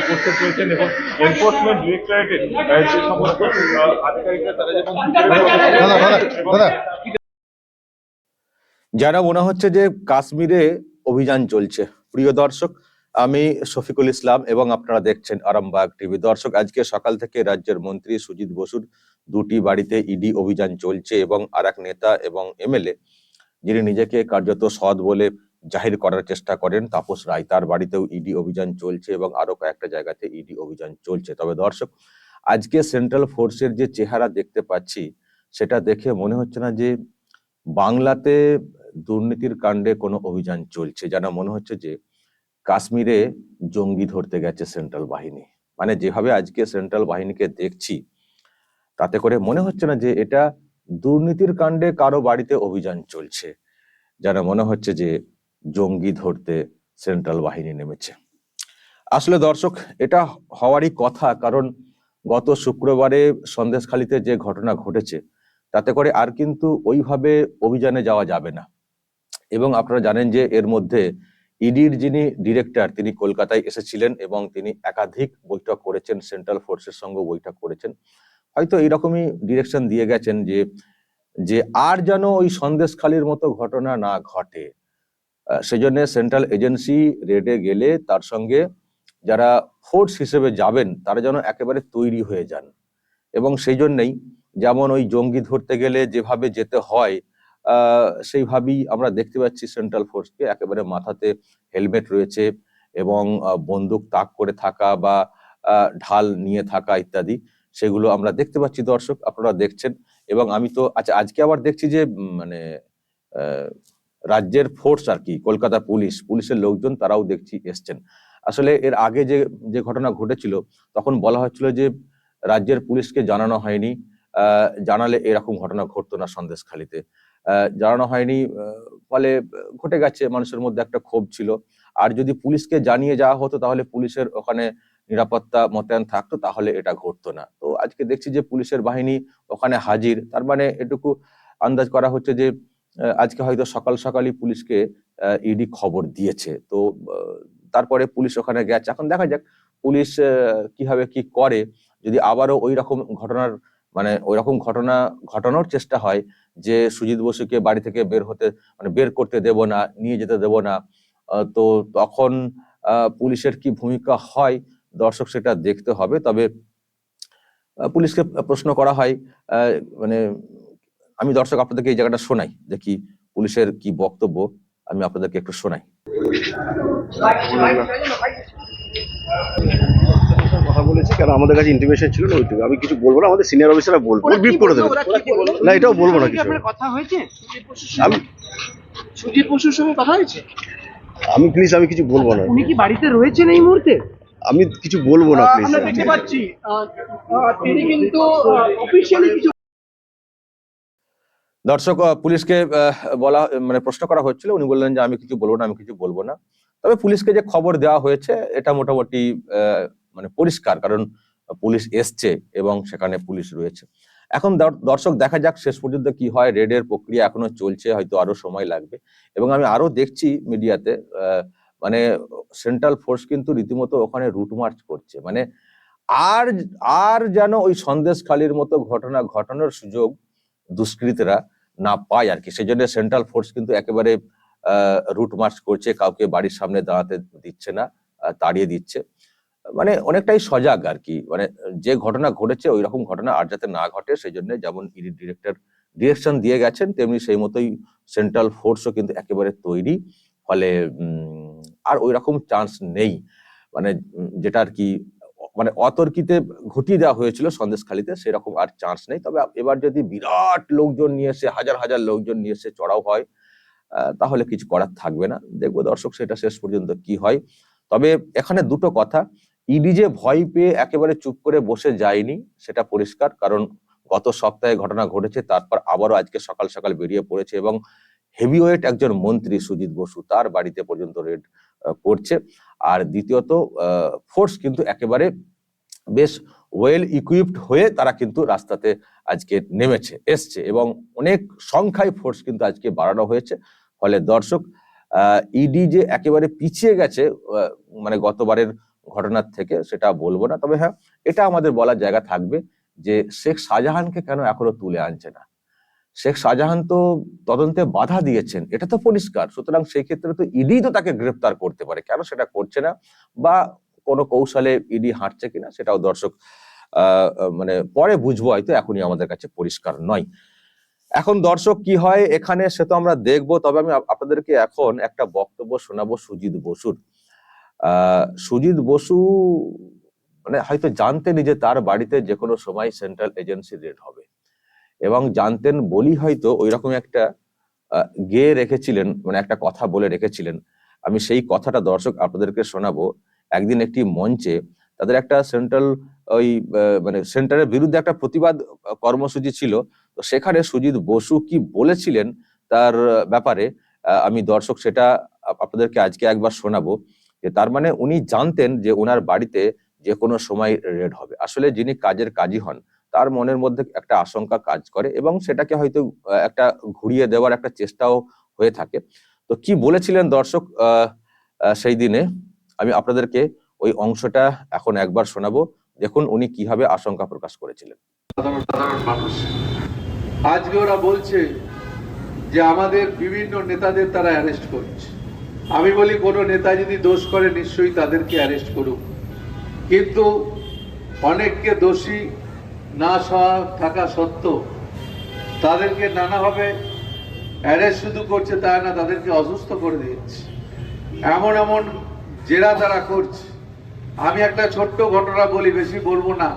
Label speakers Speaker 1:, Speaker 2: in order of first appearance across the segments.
Speaker 1: উপস্থিত রয়েছেন এবং এনফোর্সমেন্ট ডিরেক্টরেটের যে সমস্ত আধিকারিকরা তারা যেমন এবং
Speaker 2: যেন মনে হচ্ছে যে কাশ্মীরে অভিযান চলছে। প্রিয় দর্শক আমি শফিকুল ইসলাম এবং আপনারা দেখছেন আরামবাগ টিভি। দর্শক আজকে সকাল থেকে রাজ্যের মন্ত্রী সুজিত বসুর দুটি বাড়িতে ইডি অভিযান চলছে এবং আর এক নেতা এবং এমএলএ যিনি নিজেকে কার্যত সৎ বলে জাহির করার চেষ্টা করেন, তাপস রায়। তার বাড়িতেও ইডি অভিযান চলছে এবং আরও কয়েকটা জায়গাতে ইডি অভিযান চলছে। তবে দর্শক, আজকে সেন্ট্রাল ফোর্সের যে চেহারা দেখতে পাচ্ছি, সেটা দেখে মনে হচ্ছে না যে বাংলাতে দুর্নীতির কাণ্ডে কোনো অভিযান চলছে। যেন মনে হচ্ছে যে কাশ্মীরে জঙ্গি ধরতে গেছে সেন্ট্রাল বাহিনী। মানে যেভাবে আজকে সেন্ট্রাল বাহিনীকে দেখছি তাতে করে মনে হচ্ছে না যে এটা দুর্নীতির কাণ্ডে কারও বাড়িতে অভিযান চলছে, যেন মনে হচ্ছে যে জঙ্গি ধরতে সেন্ট্রাল বাহিনী নেমেছে। আসলে দর্শক, এটা হওয়ারই কথা, কারণ গত শুক্রবারে সন্দেশখালিতে যে ঘটনা ঘটেছে, তাতে করে আর কিন্তু ওইভাবে অভিযানে যাওয়া যাবে না। এবং আপনারা জানেন যে এর মধ্যে ইডির যিনি ডিরেক্টর, তিনি কলকাতায় এসেছিলেন এবং তিনি একাধিক বৈঠক করেছেন, সেন্ট্রাল ফোর্সের সঙ্গে বৈঠক করেছেন। হয়তো এইরকমই ডিরেকশন দিয়ে গেছেন যে যে আর যেন ওই সন্দেশখালির মতো ঘটনা না ঘটে। সেজন্য সেন্ট্রাল এজেন্সি রেডে গেলে তার সঙ্গে যারা ফোর্স হিসেবে যাবেন, তারা যেন একেবারে তৈরি হয়ে যান। এবং সেই জন্যেই যেমন ওই জঙ্গি ধরতে গেলে যেভাবে যেতে হয় সেইভাবেই আমরা দেখতে পাচ্ছি সেন্ট্রাল ফোর্সকে একেবারে মাথাতে হেলমেট রয়েছে এবং বন্দুক তাক করে থাকা বা ঢাল নিয়ে থাকা ইত্যাদি। সেগুলো আমরা দেখতে পাচ্ছি, দর্শক, আপনারা দেখছেন। এবং আমি তো আচ্ছা আজকে আবার দেখছি যে মানে রাজ্যের ফোর্স আর কি, কলকাতা পুলিশ, পুলিশের লোকজন তারাও দেখছি এসছেন। আসলে এর আগে যে যে ঘটনা ঘটেছিল, তখন বলা হচ্ছিল যে, রাজ্যের পুলিশকে জানানো হয়নি। জানালে এরকম ঘটনা ঘটতো না সন্দেশখালিতে। জানানো হয়নি ফলে ঘটে গেছে, মানুষের মধ্যে একটা ক্ষোভ ছিল। আর যদি পুলিশকে জানিয়ে যাওয়া হতো, তাহলে পুলিশের ওখানে নিরাপত্তা মোতায়েন থাকতো, তাহলে এটা ঘটতো না। তো আজকে দেখছি যে পুলিশের বাহিনী ওখানে হাজির। তার মানে এটুকু আন্দাজ করা হচ্ছে যে আজকে হয়তো সকাল সকালই পুলিশকে ইডি খবর দিয়েছে। তো তারপরে পুলিশ ওখানে গেছে। এখন দেখা যাক পুলিশ কীভাবে কি করে। যদি আবারও ওই রকম ঘটনার মানে ওই রকম ঘটনা ঘটানোর চেষ্টা হয় যে সুজিত বসুকে বাড়ি থেকে বের হতে মানে বের করতে দেব না, নিয়ে যেতে দেব না তো তখন পুলিশের কি ভূমিকা হয় দর্শক সেটা দেখতে হবে। তবে পুলিশকে প্রশ্ন করা হয় আহ, মানে আমি দর্শক আপনাদেরকে এই জায়গাটা শোনাই যে কি পুলিশের কি বক্তব্য আমি আপনাদেরকে একটু শোনাই।
Speaker 3: কথা বলেছি কারণ আমাদের কাছে ইন্টিমেশন ছিল না ওইটুকু আমি কিছু বলব না আমাদের সিনিয়র অফিসাররা বলব। ব্রিফ করে দেবে? না এটাও বলব না কিছু।
Speaker 4: কথা হয়েছে?
Speaker 3: আমি
Speaker 4: সুজিত বসুর সঙ্গে কথা হয়েছে?
Speaker 3: আমি প্লিজ আমি কিছু বলব না।
Speaker 4: উনি কি বাড়িতে রয়েছেন এই মুহূর্তে?
Speaker 3: আমি কিছু বলব না প্লিজ
Speaker 4: আমরা দেখতে পাচ্ছি আহ, আহ, তিনি কিন্তু অফিসিয়ালি কিছু
Speaker 2: দর্শক পুলিশকে আহ, বলা মানে প্রশ্ন করা হচ্ছিল। উনি বললেন যে আমি কিছু বলব না আমি কিছু বলব না। তবে পুলিশকে যে খবর দেওয়া হয়েছে এটা মোটামুটি আহ, মানে পরিষ্কার কারণ পুলিশ এসছে এবং সেখানে পুলিশ রয়েছে। এখন দর্শক দেখা যাক শেষ পর্যন্ত কি হয়। রেডের প্রক্রিয়া এখনও চলছে হয়তো আরও সময় লাগবে। এবং আমি আরও দেখছি মিডিয়াতে মানে সেন্ট্রাল ফোর্স কিন্তু রীতিমতো ওখানে রুট মার্চ করছে। মানে আর আর যেন ওই সন্দেশখালির মতো ঘটনা ঘটানোর সুযোগ দুষ্কৃতীরা না পায় আর কি। সেই জন্য সেন্ট্রাল ফোর্স কিন্তু একেবারে রুট মার্চ করছে, কাউকে বাড়ির সামনে দাঁড়াতে দিচ্ছে না তাড়িয়ে দিচ্ছে। মানে অনেকটাই সজাগ আর কি। মানে যে ঘটনা ঘটেছে ওই রকম ঘটনা আর যাতে না ঘটে সেই জন্য যেমন ইডি ডিরেক্টর ডিরেকশন দিয়ে গেছেন, তেমনি সেই মতোই সেন্ট্রাল ফোর্সও কিন্তু একেবারে তৈরি। ফলে আর ওই রকম চান্স নেই। মানে যেটা আর কি মানে অতর্কিতে ঘটিয়ে দেওয়া হয়েছিল সন্দেশখালিতে, সেরকম আর চান্স নেই। তবে এবার যদি বিরাট লোকজন নিয়ে এসে, হাজার হাজার লোকজন নিয়ে এসে চড়াও হয় তাহলে কিছু করার থাকবে না। দেখব দর্শক, সেটা শেষ পর্যন্ত কি হয়। তবে এখানে দুটো কথা। ইডি যে ভয় পেয়ে একেবারে চুপ করে বসে যায়নি, সেটা পরিষ্কার। কারণ গত সপ্তাহে ঘটনা ঘটেছে, তারপর আবারও আজকে সকাল সকাল বেরিয়ে পড়েছে এবং হেভিওয়েট একজন মন্ত্রী সুজিত বসু তার বাড়িতে পর্যন্ত রেড করছে। আর দ্বিতীয়ত ফোর্স কিন্তু একেবারে বেশ ওয়েল ইকুইপড হয়ে তারা কিন্তু রাস্তাতে আজকে নেমেছে, এসছে এবং অনেক সংখ্যায় ফোর্স কিন্তু আজকে বাড়ানো হয়েছে। ফলে দর্শক ইডি যে একেবারে পিছিয়ে গেছে মানে গতবারের ঘটনার থেকে সেটা বলব না। তবে হ্যাঁ এটা আমাদের বলার জায়গা থাকবে যে শেখ শাহজাহানকে কেন এখনও তুলে আনছে না? শেখ শাহজাহান তো তদন্তে বাধা দিয়েছেন, এটা তো পরিষ্কার। সুতরাং সেই ক্ষেত্রে তো ইডি তো তাকে গ্রেপ্তার করতে পারে। কেন সেটা করছে না? বা কোনো কৌশলে ইডি হাঁটছে কিনা সেটাও দর্শক মানে পরে বুঝব, হয়তো এখনই আমাদের কাছে পরিষ্কার নয়। এখন দর্শক কি হয় এখানে সে তো আমরা দেখব, তবে আমি আপনাদেরকে এখন একটা বক্তব্য শোনাবো সুজিত বসুর। সুজিত বসু মানে হয়তো জানতেনই যে তার বাড়িতে যে কোনো সময় সেন্ট্রাল এজেন্সি রেড হবে। এবং জানতেন বলি হয়তো ওই রকম একটা গেয়ে রেখেছিলেন মানে একটা কথা বলে রেখেছিলেন। আমি সেই কথাটা দর্শক আপনাদেরকে শোনাবো। একদিন একটি মঞ্চে তাদের একটা সেন্ট্রাল ওই মানে সেন্টারের বিরুদ্ধে একটা প্রতিবাদ কর্মসূচি ছিল। তো সেখানে সুজিত বসু কি বলেছিলেন তার ব্যাপারে আমি দর্শক সেটা আপনাদেরকে আজকে একবার শোনাবো। যে তার মানে উনি জানতেন যে ওনার বাড়িতে যে কোনো সময় রেড হবে। আসলে যিনি কাজের কাজই হন তার মনের মধ্যে একটা আশঙ্কা কাজ করে এবং সেটাকে হয়তো একটা ঘুরিয়ে দেওয়ার একটা চেষ্টাও হয়ে থাকে। তো কি বলেছিলেন দর্শক সেই দিনে? আমি আপনাদেরকে ওই অংশটা এখন একবার শোনাবো। দেখুন উনি কীভাবে আশঙ্কা প্রকাশ করেছিলেন।
Speaker 5: আজকে ওরা বলছে যে আমাদের বিভিন্ন নেতাদের তারা অ্যারেস্ট করছে। আমি বলি, কোনো নেতা যদি দোষ করে, নিশ্চয়ই তাদেরকে অ্যারেস্ট করুক। কিন্তু অনেককে দোষী না থাকা সত্ত্বেও তাদেরকে নানাভাবে অ্যারেস্ট শুধু করছে তা না, তাদেরকে অসুস্থ করে দিচ্ছে এমন এমন জেরা তারা করছে। আমি একটা ছোট্ট ঘটনা বলি, বেশি বলব না।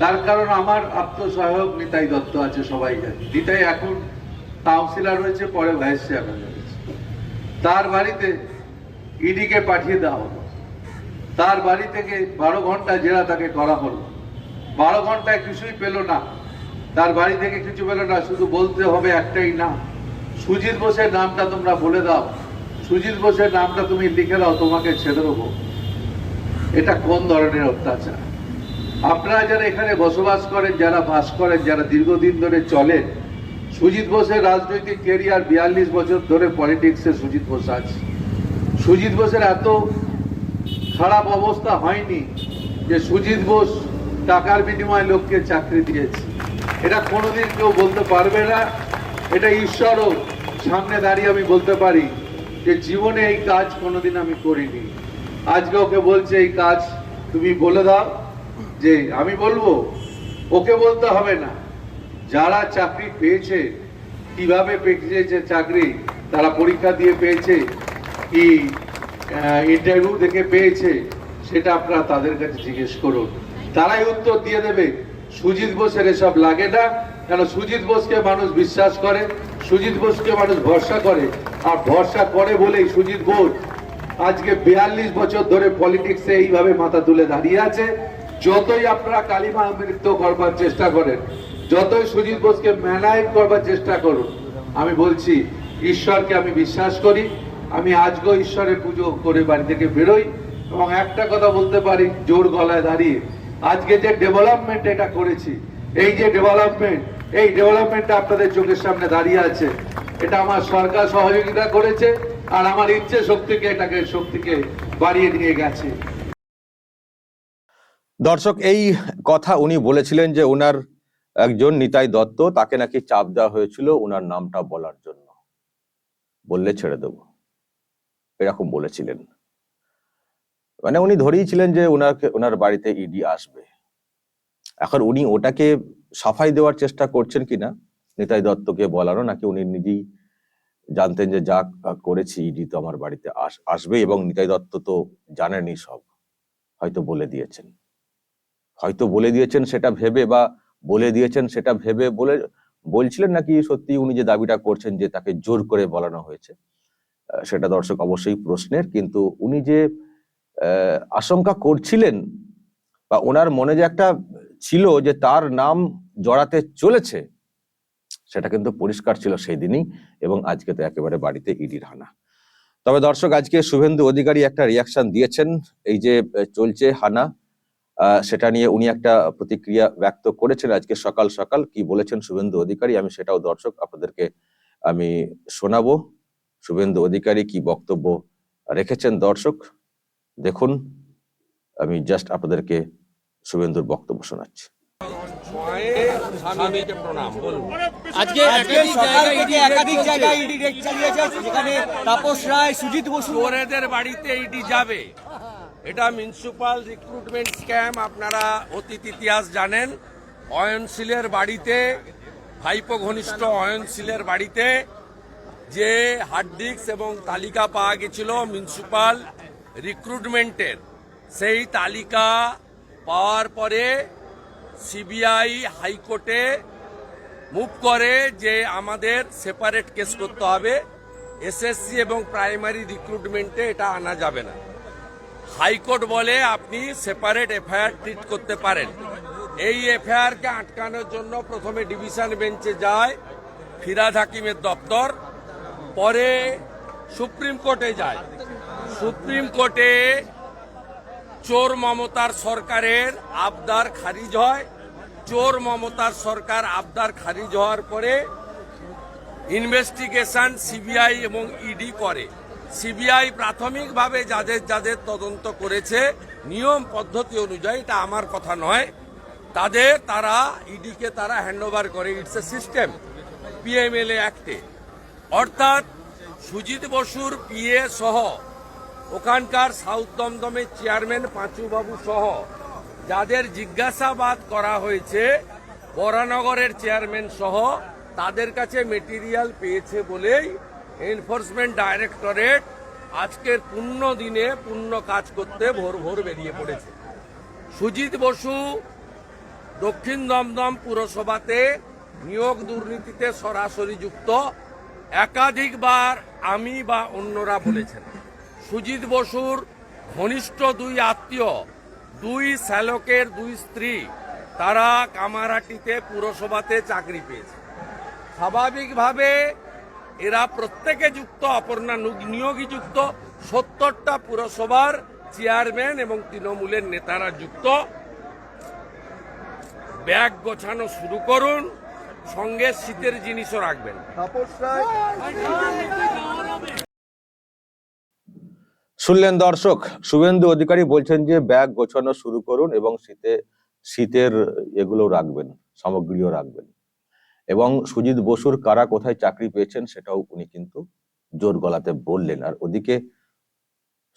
Speaker 5: তার কারণ আমার আত্মসহায়ক নিতাই দত্ত আছে, সবাই জানে। নিতাই এখন কাউন্সিলর হয়েছে, পরে ভাইস চেয়ারম্যান হয়েছে। তার বাড়িতে ইডিকে পাঠিয়ে দেওয়া হলো। তার বাড়ি থেকে বারো ঘণ্টা জেরা তাকে করা হলো। বারো ঘন্টায় কিছুই পেল না। তার বাড়ি থেকে কিছু পেল না, শুধু বলতে হবে একটাই না সুজিত বোসের নামটা তোমরা বলে দাও। সুজিত বোসের নামটা তুমি লিখে দাও, তোমাকে ছেড়ে দেবো। এটা কোন ধরনের অত্যাচার? আপনারা যারা এখানে বসবাস করেন, যারা বাস করেন, যারা দীর্ঘদিন ধরে চলেন, সুজিত বোসের রাজনৈতিক কেরিয়ার বিয়াল্লিশ বছর ধরে পলিটিক্সে সুজিত বোস আছে। সুজিত বোসের এত খারাপ অবস্থা হয়নি যে সুজিত বোস টাকার বিনিময়ে লোককে চাকরি দিয়েছে। এটা কোনোদিন কেউ বলতে পারবে না। এটা ঈশ্বরও সামনে দাঁড়িয়ে আমি বলতে পারি যে জীবনে এই কাজ কোনোদিন আমি করিনি। আজকে ওকে বলছে, এই কাজ তুমি বলে দাও যে আমি বলব। ওকে বলতে হবে না। যারা চাকরি পেয়েছে, কীভাবে পেয়েছে চাকরি, তারা পরীক্ষা দিয়ে পেয়েছে, কি ইন্টারভিউ দেখে পেয়েছে, সেটা আপনারা তাদের কাছে জিজ্ঞেস করুন। তারাই উত্তর দিয়ে দেবে, সুজিত বোসের এসব লাগে না, কেন সুজিত বোসকে মানুষ বিশ্বাস করে, সুজিত বোসকে মানুষ ভরসা করে, আর ভরসা করে বলেই সুজিত বোস আজকে বিয়াল্লিশ বছর ধরে পলিটিক্সে এইভাবে মাথা তুলে দাঁড়িয়ে আছে, যতই আপনারা কালিমা আমৃত্য করবার চেষ্টা করেন, যতই সুজিত বোসকে ম্যানাইভ করবার চেষ্টা করুন, আমি বলছি, ঈশ্বরকে আমি বিশ্বাস করি, আমি আজকেও ঈশ্বরের পুজো করে বাড়ি থেকে বেরোই, এবং একটা কথা বলতে পারি, জোর গলায় দাঁড়িয়ে আজকে যে ডেভেলপমেন্ট এটা করেছি, এই যে ডেভেলপমেন্ট এই ডেভেলপমেন্টটা আপনাদের চোখের সামনে দাঁড়িয়ে আছে, এটা আমার সরকার সহযোগিতা করেছে আর আমার ইচ্ছে শক্তিকে এটাকে, শক্তিকে বাড়িয়ে নিয়ে গেছে।
Speaker 2: দর্শক, এই কথা উনি বলেছিলেন যে ওনার একজন নিতাই দত্ত, তাকে নাকি চাপ দেওয়া হয়েছিল ওনার নামটা বলার জন্য। বললে ছেড়ে দেব। এরকম বলেছিলেন। মানে উনি ধরেইছিলেন যে ওনাকে ওনার বাড়িতে ইডি আসবে। এখন উনি ওটাকে সাফাই দেওয়ার চেষ্টা করছেন কিনা, নিতাই দত্তকে বলারও, নাকি উনি নিজেই জানতেন যে যা করেছি ইডি তো আমার বাড়িতে আস- আসবে এবং নিতাই দত্ত তো জানেনই সব, হয়তো বলে দিয়েছেন। হয়তো বলে দিয়েছেন সেটা ভেবে বা বলে দিয়েছেন সেটা ভেবে বলে, বলছিলেন নাকি সত্যি উনি যে দাবিটা করছেন যে তাকে জোর করে বলানো হয়েছে সেটা দর্শক অবশ্যই প্রশ্নের, কিন্তু উনি যে আশঙ্কা করছিলেন বা ওনার মনে যে একটা ছিল যে তার নাম জড়াতে চলেছে, সেটা কিন্তু পরিষ্কার ছিল সেই দিনই এবং আজকে তো একেবারে বাড়িতে ইডির হানা। তবে দর্শক, আজকে শুভেন্দু অধিকারী একটা রিয়াকশন দিয়েছেন, এই যে চলছে হানা সেটা নিয়ে উনি একটা প্রতিক্রিয়া ব্যক্ত করেছেন আজকে সকাল সকাল। কি বলেছেন শুভেন্দু অধিকারী? আমি সেটাও দর্শক, আপনাদেরকে আমি শোনাবো। শুভেন্দু অধিকারী কি বক্তব্য রেখেছেন দর্শক? দেখুন আমি জাস্ট আপনাদেরকে শুভেন্দুর বক্তব্য শোনাচ্ছি।
Speaker 6: আজকে একাধিক জায়গায় ইডি একাধিক জায়গায় ইডি রেড চালিয়েছে যেখানে তাপস রায় সুজিত বসু।
Speaker 7: চোরেদের বাড়িতে ইডি যাবে। এটা মিউনিসিপাল রিক্রুটমেন্ট স্ক্যাম আপনারা অতীত ইতিহাস জানেন। অয়নশীলের বাড়িতে ভাইপো ঘনিষ্ঠ অয়নশীলের বাড়িতে যে হার্ড ডিস্ক এবং তালিকা পাওয়া গেছিল মিউনিসিপাল রিক্রুটমেন্টের সেই তালিকা পাওয়ার পরে সিবিআই হাইকোর্টে মুভ করে যে আমাদের সেপারেট কেস করতে হবে। এসএসসি এবং প্রাইমারি রিক্রুটমেন্টে এটা আনা যাবে না। হাইকোর্ট বলে আপনি সেপারেট এফআইআর ট্রিট করতে পারেন। এই এফআইআরকে আটকানোর জন্য প্রথমে ডিভিশন বেঞ্চে যায়, ফিরাদ হাকিমের দপ্তর, পরে সুপ্রিম কোর্টে যায়। সুপ্রিম কোর্টে চোর মমতার সরকারের আবদার খারিজ হয়। চোর মমতার সরকার আবদার খারিজ হওয়ার পরে ইনভেস্টিগেশন সিবিআই এবং ইডি করে। সিবিআই প্রাথমিকভাবে যাদের যাদের তদন্ত করেছে, নিয়ম পদ্ধতি অনুযায়ী, এটা আমার কথা নয়, তাদের তারা, ইডিকে তারা হ্যান্ডওভার করে। ইটস এ সিস্টেম পিএমএলএ অ্যাক্টে অর্থাৎ সুজিত বসুর পিএ সহ ওখানকার সাউথ দমদমের চেয়ারম্যান পাঁচুবাবু সহ যাদের জিজ্ঞাসাবাদ করা হয়েছে, বরানগরের চেয়ারম্যান সহ তাদের কাছে মেটেরিয়াল পেয়েছে বলেই এনফোর্সমেন্ট ডাইরেক্টরেট আজকের পূর্ণ দিনে পূর্ণ কাজ করতে ভোর ভোর বেরিয়ে পড়েছে। সুজিত বসু দক্ষিণ দমদম পুরসভাতে নিয়োগ দুর্নীতিতে সরাসরি যুক্ত, একাধিকবার আমি বা অন্যরা বলেছেন। সুজিত বসুর ঘনিষ্ঠ দুই আত্মীয় দুই শ্যালকের দুই স্ত্রী তারা কামারাটিতে পুরসভাতে চাকরি পেয়েছে স্বাভাবিকভাবে এরা প্রত্যেকে যুক্ত অপর্ণা নিয়োগী যুক্ত সত্তরটা পুরসভার চেয়ারম্যান এবং তৃণমূলের নেতারা যুক্ত ব্যাগ গোছানো শুরু করুন সঙ্গে শীতের জিনিসও রাখবেন
Speaker 2: শুনলেন দর্শক, শুভেন্দু অধিকারী বলছেন যে ব্যাগ গোছানো শুরু করুন এবং শীতে, শীতের এগুলো রাখবেন, সামগ্রীও রাখবেন। এবং সুজিত বসুর কারা কোথায় চাকরি পেয়েছেন সেটাও উনি কিন্তু জোর গলাতে বললেন। আর ওদিকে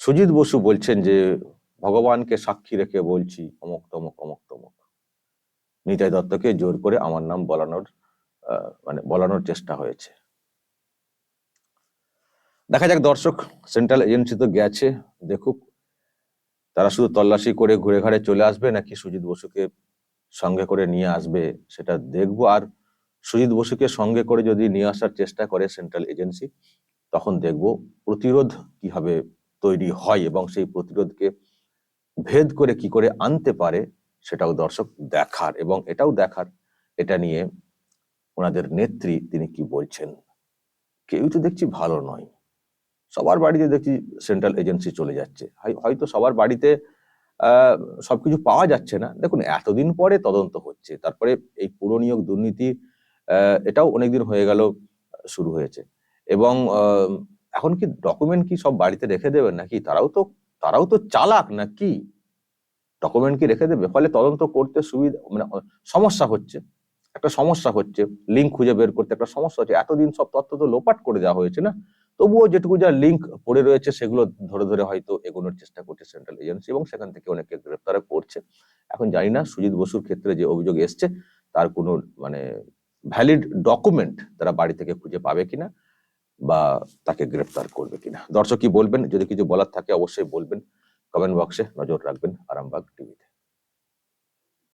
Speaker 2: সুজিত বসু বলছেন যে ভগবানকে সাক্ষী রেখে বলছি, অমক, তমক অমক, তমক। নিতাই দত্তকে জোর করে আমার নাম বলানোর মানে বলানোর চেষ্টা হয়েছে। দেখা যাক, দর্শক সেন্ট্রাল এজেন্সি তো গেছে, দেখুক। তারা শুধু তল্লাশি করে ঘুরে ঘাড়ে চলে আসবে, নাকি সুজিত বসুকে সঙ্গে করে নিয়ে আসবে, সেটা দেখব। আর সুজিত বসুকে সঙ্গে করে যদি নিয়ে আসার চেষ্টা করে সেন্ট্রাল এজেন্সি তখন দেখব প্রতিরোধ কীভাবে তৈরি হয় এবং সেই প্রতিরোধকে ভেদ করে কি করে আনতে পারে, সেটাও দর্শক দেখার। এবং এটাও দেখার, এটা নিয়ে ওনাদের নেত্রী তিনি কি বলছেন, কেউ তো দেখছি ভালো নয়। সবার বাড়িতে দেখছি সেন্ট্রাল এজেন্সি চলে যাচ্ছে। হয়- হয়তো সবার বাড়িতে সবকিছু পাওয়া যাচ্ছে না। দেখুন, এতদিন পরে তদন্ত হচ্ছে। তারপরে এই পুর নিয়োগ দুর্নীতি এটাও অনেকদিন হয়ে গেল, শুরু হয়েছে। এবং এখন কি ডকুমেন্ট কি সব বাড়িতে রেখে দেবেন নাকি? তারাও তো তারাও তো চালাক না কি ডকুমেন্ট কি রেখে দেবে? ফলে তদন্ত করতে সুবিধা মানে সমস্যা হচ্ছে। একটা সমস্যা হচ্ছে। লিঙ্ক খুঁজে বের করতে একটা সমস্যা হচ্ছে। এতদিন সব তথ্য তো লোপাট করে দেওয়া হয়েছে না? তবুও যেটুকু যা লিঙ্ক পড়ে রয়েছে সেগুলো ধরে ধরে হয়তো এগোনোর চেষ্টা করছে সেন্ট্রাল এজেন্সি এবং সেখান থেকে অনেকে গ্রেপ্তার করছে। এখন জানি না, সুজিত বসুর ক্ষেত্রে যে অভিযোগ এসছে, তার কোনো মানে ভ্যালিড ডকুমেন্ট তারা বাড়ি থেকে খুঁজে পাবে কিনা বা তাকে গ্রেপ্তার করবে কিনা। দর্শক কি বলবেন? যদি কিছু বলার থাকে অবশ্যই বলবেন। কমেন্ট বক্সে নজর রাখবেন আরামবাগ টিভিতে